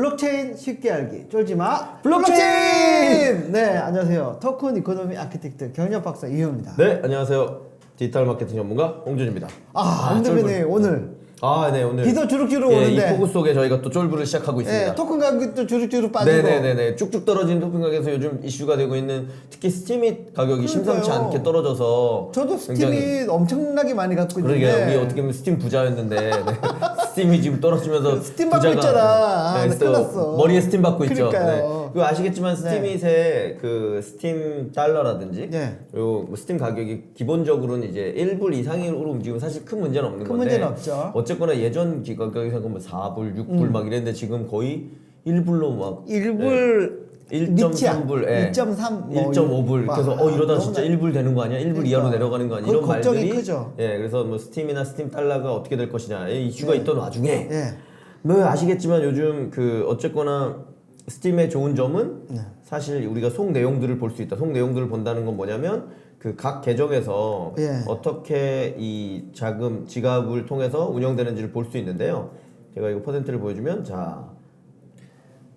블록체인 쉽게 알기 쫄지마 블록체인! 네 안녕하세요 토큰 이코노미 아키텍트 경력 박사 이효입니다 네, 안녕하세요. 디지털 마케팅 전문가 홍준입니다. 아 홍대변인 쫄불. 오늘 아, 네, 오늘 비도 주룩주룩 예, 오는데 이 폭우 속에 저희가 또 쫄부를 시작하고 있습니다. 예, 토큰 가격도 주룩주룩 빠지고 네네네네 쭉쭉 떨어지는 토큰 가격에서 요즘 이슈가 되고 있는 특히 스팀이 가격이 심상치 그러니까요. 않게 떨어져서 저도 스팀이 굉장히- 엄청나게 많이 갖고 그러게 요 있는데 우리 어떻게 보면 스팀 부자였는데 네. 스팀이 지금 떨어지면서 스팀 받고 있잖아. 아, 나또 큰일 났어. 머리에 스팀 받고 있죠 그러니까요. 네. 그거 아시겠지만 스팀잇의 그 스팀 달러라든지 네. 요뭐 스팀 가격이 기본적으로는 이제 1불 이상으로 움직이면 사실 큰 문제는 없는 큰 건데 문제는 없죠. 어쨌거나 예전 기- 가격이 생각하면 4불, 6불 막 이랬는데 지금 거의 1불로 막 1불 1.3불, 예. 1.3 뭐 1.5불. 와, 그래서 어 이러다 너무나- 진짜 1불 되는 거 아니야? 1불 그러니까. 이하로 내려가는 거 아니야? 그 이런 걱정이 말들이 크죠. 예, 그래서 뭐 스팀이나 스팀 달러가 어떻게 될 것이냐 이 이슈가 네. 있던 와중에 예. 뭐 아시겠지만 요즘 그 어쨌거나 스팀의 좋은 점은 네. 사실 우리가 속 내용들을 볼 수 있다. 속 내용들을 본다는 건 뭐냐면 그 각 계정에서 예. 어떻게 이 자금 지갑을 통해서 운영되는지를 볼 수 있는데요. 제가 이거 퍼센트를 보여주면 자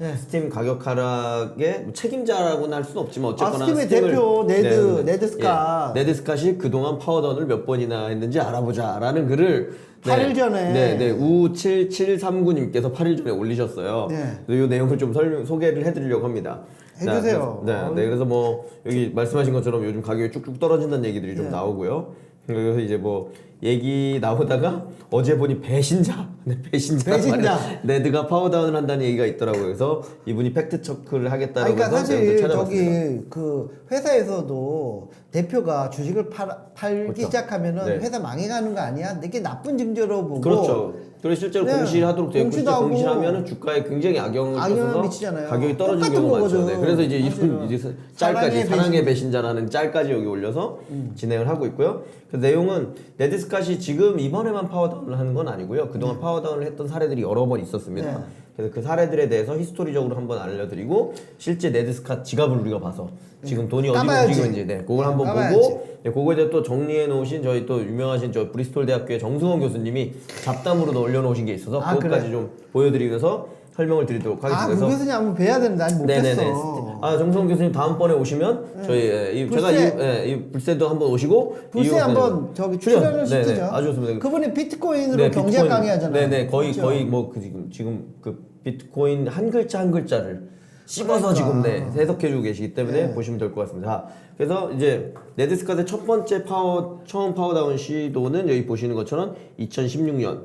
예. 스팀 가격 하락의 뭐 책임자라고는 할 수는 없지만 어쨌거나 아, 스팀의 스팀을- 대표 네드, 네, 네드 스카. 예, 네드 스캇이 그동안 파워다운을 몇 번이나 했는지 알아보자라는 글을 팔일 전에. 네, 네, U7739님께서 8일 전에 올리셨어요. 네. 그래서 이 내용을 좀 설명 소개를 해드리려고 합니다. 해주세요. 자, 그래서- 네, 네, 그래서 뭐 여기 말씀하신 것처럼 요즘 가격이 쭉쭉 떨어진다는 얘기들이 좀 네. 나오고요. 그래서 이제 뭐 얘기 나오다가 어제 보니 배신자, 네, 배신자, 배신자. 네드가 파워다운을 한다는 얘기가 있더라고요. 그래서 이분이 팩트 체크를 아니, 하겠다라고 그러니까 해서 내용들 사실 찾아봤습니다. 저기 그 회사에서도 대표가 주식을 팔, 팔기 그렇죠. 시작하면은 네. 회사 망해가는 거 아니야? 이게 나쁜 징조로 보고 그렇죠. 그래서 실제로 네. 공시하도록 되어 있고 공시도 실제 하고 공시하면 주가에 굉장히 악영을 악영을 끼쳐서 미치잖아요. 가격이 떨어지는 똑같은 경우가 많죠. 거거든. 네. 그래서 이제 사실은. 이분 이제 짤까지 사랑의 사랑의 배신자라는 짤까지 여기 올려서 음. 진행을 하고 있고요. 그 내용은 네드스캇이 지금 이번에만 파워다운을 하는 건 아니고요. 그동안 파워다운을 했던 사례들이 여러 번 있었습니다. 네. 그래서 그 사례들에 대해서 히스토리적으로 한번 알려드리고 실제 네드스캇 지갑을 우리가 봐서 지금 돈이 어디로 까봐야지. 움직이는지 네, 그걸 네, 한번 까봐야지. 보고 네, 그거에 대해 또 정리해 놓으신 저희 또 유명하신 저 브리스톨 대학교의 정승원 교수님이 잡담으로 올려놓으신 게 있어서 아, 그것까지 그래? 좀 보여드리면서 설명을 드리도록 아, 하겠습니다. 그 교수님 한번 뵈야 되는데 아직 못 네네네. 뵀어. 아 정승원 교수님 다음번에 오시면 저희 예, 이, 제가 이, 불새. 예, 이 불새도 한번 오시고 불새 한번 선생님 저기 출연. 출연을 네네, 시키죠. 아주 좋습니다. 그분이 비트코인으로 네, 경제학 비트코인. 강의 하잖아요. 네네 거의 그렇죠? 거의 뭐 그 지금 지금 그 비트코인 한 글자 한 글자를 씹어서 그러니까. 지금 네 해석해주고 계시기 때문에 네. 보시면 될 것 같습니다. 자, 그래서 이제 네드스카드 첫 번째 파워 처음 파워다운 시도는 여기 보시는 것처럼 2016년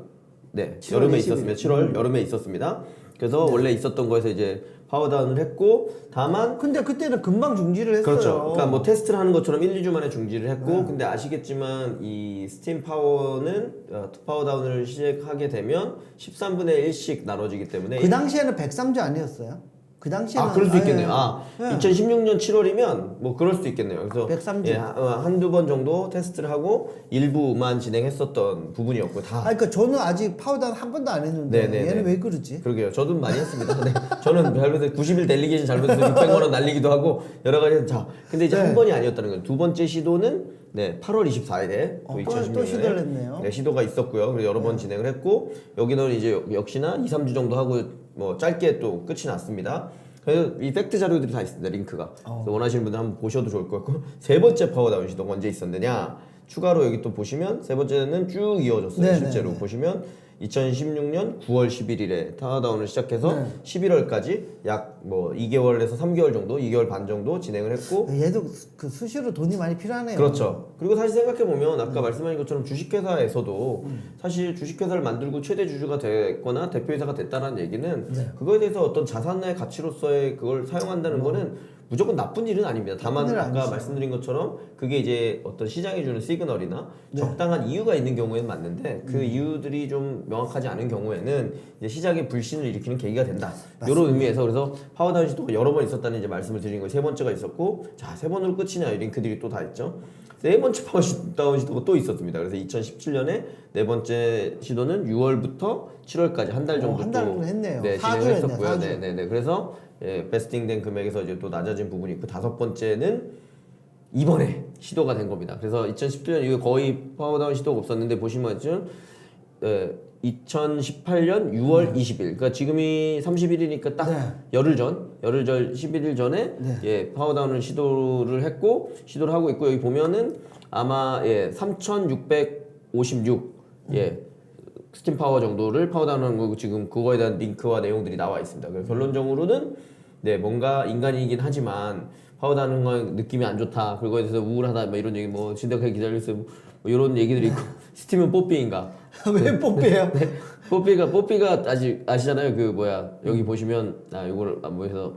네 7월 여름에 20일. 있었습니다. 7월 여름에 있었습니다. 그래서 원래 있었던 거에서 이제 파워다운을 했고 다만 근데 그때는 금방 중지를 했어요. 그렇죠. 그러니까 뭐 테스트를 하는 것처럼 1, 2주 만에 중지를 했고 네. 근데 아시겠지만 이 스팀 파워는 어, 파워다운을 시작하게 되면 13분의 1씩 나눠지기 때문에 그 당시에는 103주 아니었어요? 그 당시에는 아, 그럴 수 있겠네요. 예. 아, 네. 2016년 7월이면 뭐 그럴 수도 있겠네요. 그래서 103주. 예, 한- 어, 한두 번 정도 테스트를 하고 일부만 진행했었던 부분이었고 다 아니, 그러니까 저는 아직 파우다운 한 번도 안 했는데 네네네. 얘는 왜 그러지? 그러게요. 저도 많이 했습니다. 네. 저는 잘못해서 90일 델리게이션 잘못해서 600만 원 날리기도 하고 여러 가지 자. 근데 이제 네. 한 번이 아니었다는 거예요. 두 번째 시도는 네, 8월 24일에 어, 또- 또 시도를 했네요. 네, 시도가 있었고요. 그리고 여러 번 진행을 했고 여기는 이제 역시나 2, 3주 정도 하고 뭐 짧게 또 끝이 났습니다. 그래서 이 팩트 자료들이 다 있습니다. 링크가. 어. 그래서 원하시는 분들 한번 보셔도 좋을 것 같고 세 번째 파워다운 시도가 언제 있었느냐? 추가로 여기 또 보시면 세 번째는 쭉 이어졌어요. 네네네. 실제로 보시면 2016년 9월 11일에 타워다운을 시작해서 네. 11월까지 약 뭐 2개월에서 3개월 정도, 2개월 반 정도 진행을 했고 얘도 그 수시로 돈이 많이 필요하네요. 그렇죠. 그리고 사실 생각해 보면 아까 말씀하신 것처럼 주식회사에서도 사실 주식회사를 만들고 최대 주주가 됐거나 대표이사가 됐다는 얘기는 네. 그거에 대해서 어떤 자산의 가치로서의 그걸 사용한다는 거는 무조건 나쁜 일은 아닙니다. 다만 아까 아니죠. 말씀드린 것처럼 그게 이제 어떤 시장이 주는 시그널이나 네. 적당한 이유가 있는 경우에는 맞는데 음. 그 이유들이 좀 명확하지 않은 경우에는 이제 시장의 불신을 일으키는 계기가 된다. 이런 의미에서 그래서 파워다운 시도가 여러 번 있었다는 이제 말씀을 드린 거예요. 세 번째가 있었고 자 세 번으로 끝이냐 이 링크들이 또 다 있죠. 네 번째 파워다운 시도가 또 있었습니다. 그래서 2017년에 네 번째 시도는 6월부터 7월까지 한 달 정도 어, 한또 달을 했네요. 네, 사주 진행을 했네, 했었고요. 사주. 네, 네, 네. 그래서 예, 베스팅된 금액에서 이제 또 낮아진 부분이 있고 다섯 번째는 이번에 시도가 된 겁니다. 그래서 2017년 이거 거의 파워다운 시도가 없었는데 보시면 지금 예, 2018년 6월 20일. 그러니까 지금이 30일이니까 딱 네. 열흘 전, 열흘 전 11일 전에 네. 예, 파워다운을 시도를 했고 시도를 하고 있고 여기 보면은 아마 예, 3,656 예. 스팀 파워 정도를 파워다운하는 거고 지금 그거에 대한 링크와 내용들이 나와 있습니다. 그래서 결론적으로는 네 뭔가 인간이긴 하지만 파워다운하는 건 느낌이 안 좋다. 그거에 대해서 우울하다. 뭐 이런 얘기 뭐 진득하게 기다렸어요. 뭐 이런 얘기들이 있고 스팀은 뽀삐인가? 왜 뽀삐예요? 네. 뽀삐가 뽀삐가 아직 아시잖아요. 그 뭐야 여기 보시면 아 이거를 아, 뭐 해서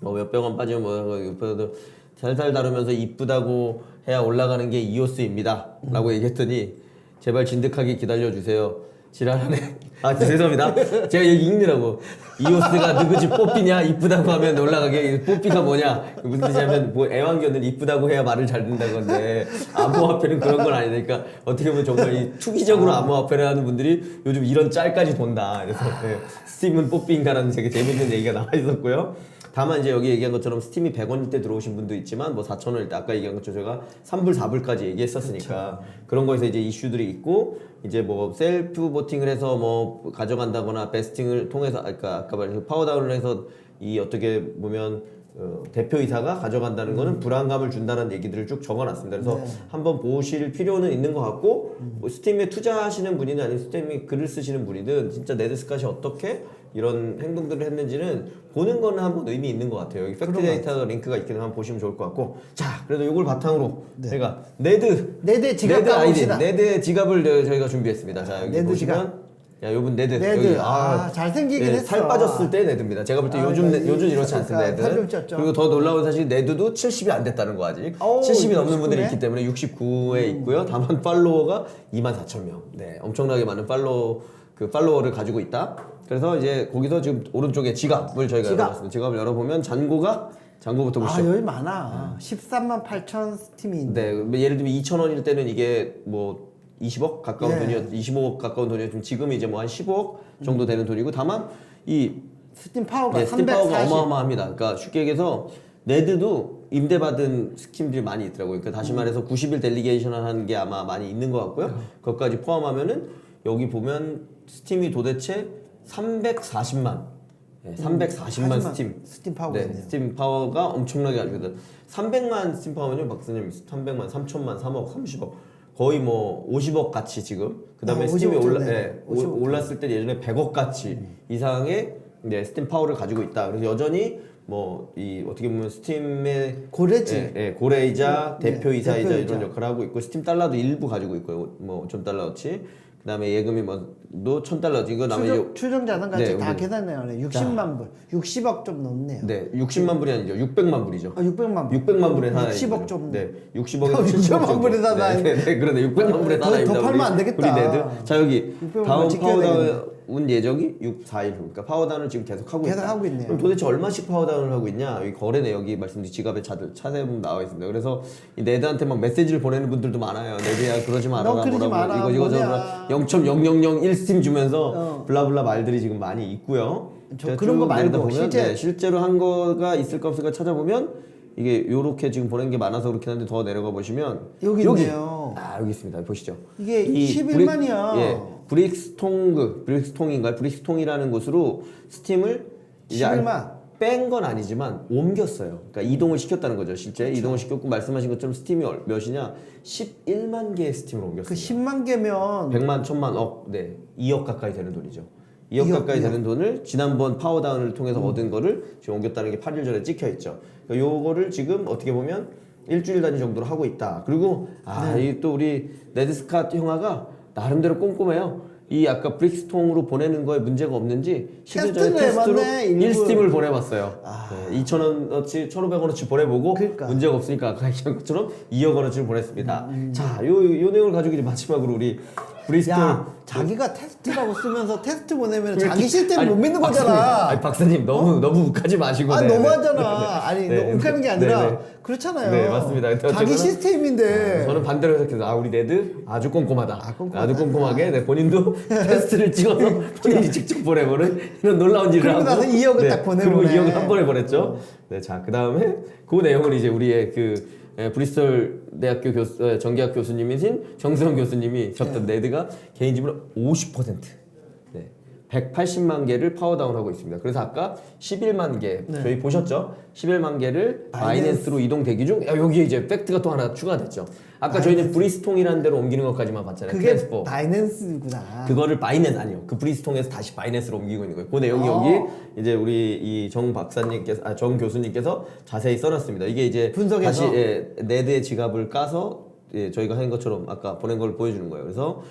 뭐 몇백 원 빠지면 뭐 옆에도 살살 다루면서 이쁘다고 해야 올라가는 게 이오스입니다 라고 얘기했더니 제발 진득하게 기다려 주세요. 지랄하네. 아 죄송합니다. 제가 여기 읽느라고 이오스가 누구지 뽀삐냐 이쁘다고 하면 올라가게 뽀삐가 뭐냐 무슨 뜻이냐면 뭐 애완견은 이쁘다고 해야 말을 잘 듣는다는 건데 암호화폐는 그런 건 아니니까 어떻게 보면 정말 이 투기적으로 암호화폐를 하는 분들이 요즘 이런 짤까지 돈다. 그래서 네, 스팀은 뽀삐인가라는 되게 재밌는 얘기가 나와 있었고요. 다만 이제 여기 얘기한 것처럼 스팀이 100원일 때 들어오신 분도 있지만 뭐 4,000원일 때 아까 얘기한 것처럼 제가 3불, 4불까지 얘기했었으니까 그런 거에서 이제 이슈들이 있고 이제 뭐 셀프 보팅을 해서 뭐 가져간다거나 베스팅을 통해서 아까 그러니까 아까 말한 파워다운을 해서 이 어떻게 보면 어, 대표이사가 가져간다는 거는 불안감을 준다는 얘기들을 쭉 적어놨습니다. 그래서 한번 보실 필요는 있는 것 같고 뭐 스팀에 투자하시는 분이든 아니면 스팀에 글을 쓰시는 분이든 진짜 네드스캇이 어떻게 이런 행동들을 했는지는 보는 거는 한번 의미 있는 것 같아요. 여기 팩트 데이터 링크가 있기는 한번 보시면 좋을 것 같고 자 그래도 이걸 바탕으로 저희가 네드 네드 지갑 네드 아이디 가봅시다. 네드의 지갑을 저- 저희가 준비했습니다. 자 여기 네드 보시면 지갑. 야 요분 네드 네드. 여기 아, 잘생기긴 네, 했어. 살 빠졌을 때 네드입니다. 제가 볼 때 아, 요즘 네- 그러니까 요즘 이- 이렇지 않습니다. 살좀 네드. 쪘죠. 그리고 더 놀라운 사실 네드도 70이 안 됐다는 거 아직. 어우, 70이 넘는 69 분들이 네? 있기 때문에 69에 있고요. 다만 팔로워가 24,000명. 네, 엄청나게 많은 팔로워 그 팔로워를 가지고 있다. 그래서 이제 거기서 지금 오른쪽에 지갑을 저희가 지갑. 열어봤습니다. 지갑을 열어보면 잔고가 잔고부터 아 보시죠. 여기 많아. 13만 8천 스팀이 있네. 네, 뭐 예를 들면 2,000원일 때는 이게 뭐 20억 가까운 네. 돈이었, 25억 가까운 돈이었지만 지금 이제 뭐 한 15억 정도 되는 돈이고 다만 이 스팀 파워가 네, 스팀 파워가 340. 어마어마합니다. 그러니까 쉽게 얘기해서 네드도 임대받은 스팀들이 많이 있더라고요. 그러니까 다시 말해서 90일 델리게이션 하는 게 아마 많이 있는 것 같고요. 그것까지 포함하면은 여기 보면 스팀이 도대체 340만, 네, 340만 하지만 스팀. 스팀 파워가 네, 있네요. 스팀 파워가 엄청나게 있다. 300만 스팀 파워는요, 박사님 300만, 3천만, 3억, 30억. 거의 뭐 50억 같이 지금. 그 다음에 아, 스팀이 50억 올라 네. 예, 오- 50억. 올랐을 때 예전에 100억 가치 이상의 네, 스팀 파워를 가지고 있다. 그래서 여전히 뭐 이 어떻게 보면 스팀의 고래지. 예, 예, 고래이자 네, 대표이사이자 대표이자. 이런 역할을 하고 있고 스팀 달러도 일부 가지고 있고요. 뭐 5천 달러치. 그다음에 예금이 뭐도 1,000달러치. 이거 남아 이제 추정, 추정자는 같이 네, 다 우리- 계산해요. 60만 불, 60억 좀 넘네요. 네, 60만 불이 아니죠. 600만 불이죠. 아, 600만 불. 600만 불에 하나 60억 좀. 네, 60억에서 600만 70억 정도. 불에 하나 네, 네, 네, 그러네. 600만 불에 더- 하나 더 팔면 안 되겠다. 우리 네드. 자 여기 600만 다음 불 지켜야 파워다운 예정이 6, 4일 후. 그러니까 파워다운을 지금 계속 하고 계속 있다. 하고 있네요. 그럼 도대체 얼마씩 파워다운을 하고 있냐? 여기 거래네 여기 말씀드린 지갑에 차들 차세보면 나와 있습니다. 그래서 이 네드한테 막 메시지를 보내는 분들도 많아요. 네드야 그러지 말아라. 너 그러지 마라, 이거 이거 뭐냐. 저거 0.0001스팀 주면서 어. 블라블라 말들이 지금 많이 있고요. 저 그런 거쭉 말고 보면, 실제- 네, 실제로 한 거가 있을까 없을까 찾아보면 이게 요렇게 지금 보낸 게 많아서 그렇긴 한데 더 내려가 보시면 여기 있네요. 아 여기 있습니다. 보시죠. 이게 이 11만이야. 예, 브릭스통그 브릭스통인가요? 브릭스통이라는 곳으로 스팀을 이제 11만. 뺀 건 아니지만 옮겼어요. 그러니까 이동을 시켰다는 거죠. 실제 그렇죠. 이동을 시켰고 말씀하신 것처럼 스팀이 얼- 몇이냐? 11만 개의 스팀을 그 옮겼어요. 10만 개면 100만, 1000만, 억, 네, 2억 가까이 되는 돈이죠. 2억, 2억, 가까이 2억. 되는 돈을 지난번 파워다운을 통해서 음. 얻은 거를 지금 옮겼다는 게 8일 전에 찍혀 있죠. 그러니까 요거를 지금 어떻게 보면 일주일 단위 정도로 하고 있다. 그리고 아, 네. 이또 우리 레드스캇 형아가 나름대로 꼼꼼해요. 이 아까 브릭스통으로 보내는 거에 문제가 없는지 10일 전에 테스트를 테스트로 해봤네, 일부. 아. 1스팀을 보내봤어요. 네, 2,000원어치, 1,500원어치 보내보고 그러니까. 문제가 없으니까 아까 얘기한 것처럼 2억 원어치를 보냈습니다. 음, 자, 요, 요 내용을 가지고 이제 마지막으로 우리 브리스톨 야 자기가 테스트라고 쓰면서 테스트 보내면 왜 자기 아니, 못 믿는 박사님, 거잖아. 아니 박사님 너무 너무 욱하지 마시고. 아 네, 네. 너무하잖아. 아니 네, 너 네. 욱하는 게 네, 아니라 네. 그렇잖아요. 네, 맞습니다. 자기 시스템인데 저는 반대로 해석해서 아 우리 네드 아주 꼼꼼하다. 아, 꼼꼼하다. 주 꼼꼼하게 네, 본인도 테스트를 찍어서 본인이 직접 보내보는 이런 놀라운 일을 그리고 하고 나서 2억을 네, 딱 보내보네. 그리고 2억을 한 번에 보냈죠. 네, 자 그 다음에 그 내용을 이제 우리의 그 예, 브리스톨 대학교 교수, 예, 정계학 교수님이신 정수영 교수님이 졌던 네드가 개인 지분 50%. 네. 180만 개를 파워다운하고 있습니다. 그래서 아까 11만 개 저희 보셨죠? 11만 개를 바이낸스 로 이동 대기 중 야, 여기에 이제 팩트가 또 하나 추가됐죠. 아까 저희는 브리스통이라는 데로 옮기는 것까지만 봤잖아요. 그게 트랜스포. 바이낸스구나. 그거를 바이낸스 아니요. 그 브리스통에서 다시 바이낸스로 옮기고 있는 거예요. 그 내용이 어. 여기 이제 우리 이 정 박사님께서 아, 정 교수님께서 자세히 써놨습니다. 이게 이제 분석해서? 다시 예, 네드의 지갑을 까서 예, 저희가 한 것처럼 아까 보낸 걸 보여주는 거예요. 그래서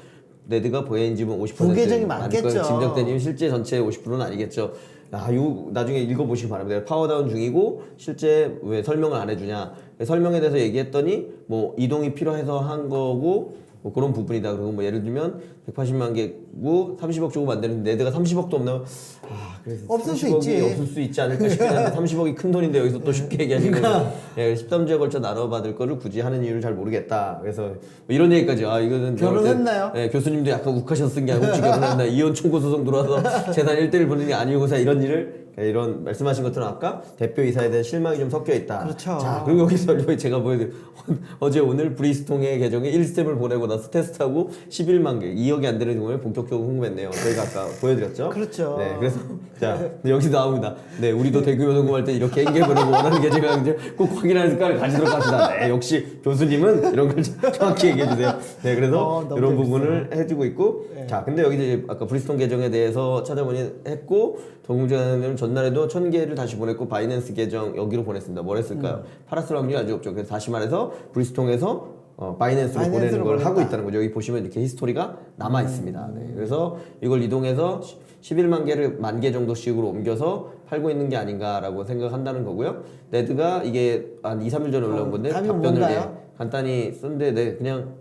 네드가 보행 지분 50% 부계정이 많겠죠. 짐작되님 실제 전체 50%는 아니겠죠. 아, 요 나중에 읽어보시기 바랍니다. 파워다운 중이고 실제 왜 설명을 안 해주냐? 설명에 대해서 얘기했더니 뭐 이동이 필요해서 한 거고 뭐 그런 부분이다. 그리고 뭐 예를 들면 180만 개고 30억 주고 만드는 네드가 30억도 없나? 아 그래서 없을 수 30억이 있지. 없을 수 있지 않을까 싶긴 한데 30억이 큰 돈인데 여기서 또 쉽게 얘기하는 거예요. 예, 13주에 걸쳐 나눠 받을 거를 굳이 하는 이유를 잘 모르겠다. 그래서 뭐 이런 얘기까지 아 이거는 내가 볼 때, 결혼했나요? 예, 교수님도 약간 쓴게 아니고 혹시 결혼했나 이혼 청구 소송 들어와서 재산 1대1 보는 게 아니고서 이런 일을 예, 이런 말씀하신 것처럼 아까 대표이사에 대한 실망이 좀 섞여 있다. 그렇죠. 자, 그리고 여기서 여기 제가 보여드린 어제 오늘 브리스통의 계정에 1스텝을 보내고 나서 테스트하고 11만 개, 2억이 안 되는 경우에 본격적으로 궁금했네요. 저희가 아까 보여드렸죠. 그렇죠. 네, 그래서 자 여기서 나옵니다. 네, 우리도 대규모 점검할 때 이렇게 보내고 원하는 계정을 이제 꼭 확인하는 습관을 가지도록 합시다. 네, 역시 교수님은 이런 걸 정확히 얘기해 주세요. 네, 그래서 어, 이런 재밌어요. 부분을 해주고 있고 자 근데 여기 이제 아까 브리스톤 계정에 대해서 찾아보니 했고 정공재는 전날에도 천 개를 다시 보냈고 바이낸스 계정 여기로 보냈습니다. 뭘 했을까요? 팔았을 확률이 아주 없죠. 그래서 다시 말해서 브리스통에서 어, 바이낸스로 보내는 바이낸스로 걸 보냈다. 하고 있다는 거죠. 여기 보시면 이렇게 히스토리가 남아 있습니다. 네. 그래서 이걸 이동해서 11만 개를 만 개 정도씩으로 옮겨서 팔고 있는 게 아닌가라고 생각한다는 거고요. 네드가 이게 한 2, 3일 전에 올라온 건데 답이 답변을 뭔가요? 예, 간단히 쓴데 네 그냥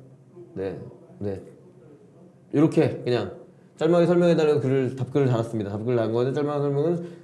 네 네. 이렇게 그냥 짤막하게 설명해 달라고 글을 답글을 달았습니다. 답글을 단 건데 짤막한 설명은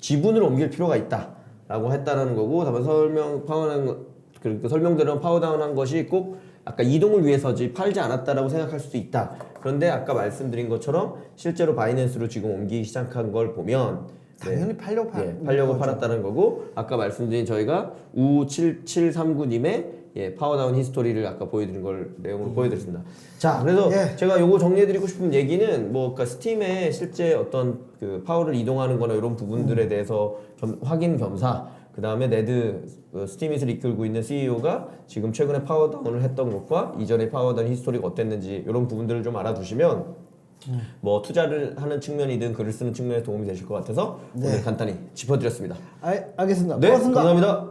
지분을 옮길 필요가 있다라고 했다라는 거고 다만 설명 파워는 그 설명대로 파워다운한 것이 꼭 아까 이동을 위해서지 팔지 않았다라고 생각할 수도 있다. 그런데 아까 말씀드린 것처럼 실제로 바이낸스로 지금 옮기기 시작한 걸 보면 네. 당연히 팔려고 팔. 예, 팔려고 팔았다는 거고 아까 말씀드린 저희가 U7739님의 예, 파워다운 히스토리를 아까 보여드린 걸 내용으로 보여드렸습니다. 자, 그래서 예. 제가 요거 정리해드리고 싶은 얘기는 뭐 그러니까 스팀에 실제 어떤 그 파워를 이동하는-거나 이런 부분들에 대해서 겸- 확인 겸사. 그 다음에 네드 어, 스티밋을 이끌고 있는 CEO가 지금 최근에 파워다운을 했던 것과 이전에 파워다운 히스토리가 어땠는지 이런 부분들을 좀 알아두시면 뭐 투자를 하는 측면이든 글을 쓰는 측면에 도움이 되실 것 같아서 오늘 간단히 짚어드렸습니다. 알, 알겠습니다. 네, 고맙습니다. 감사합니다.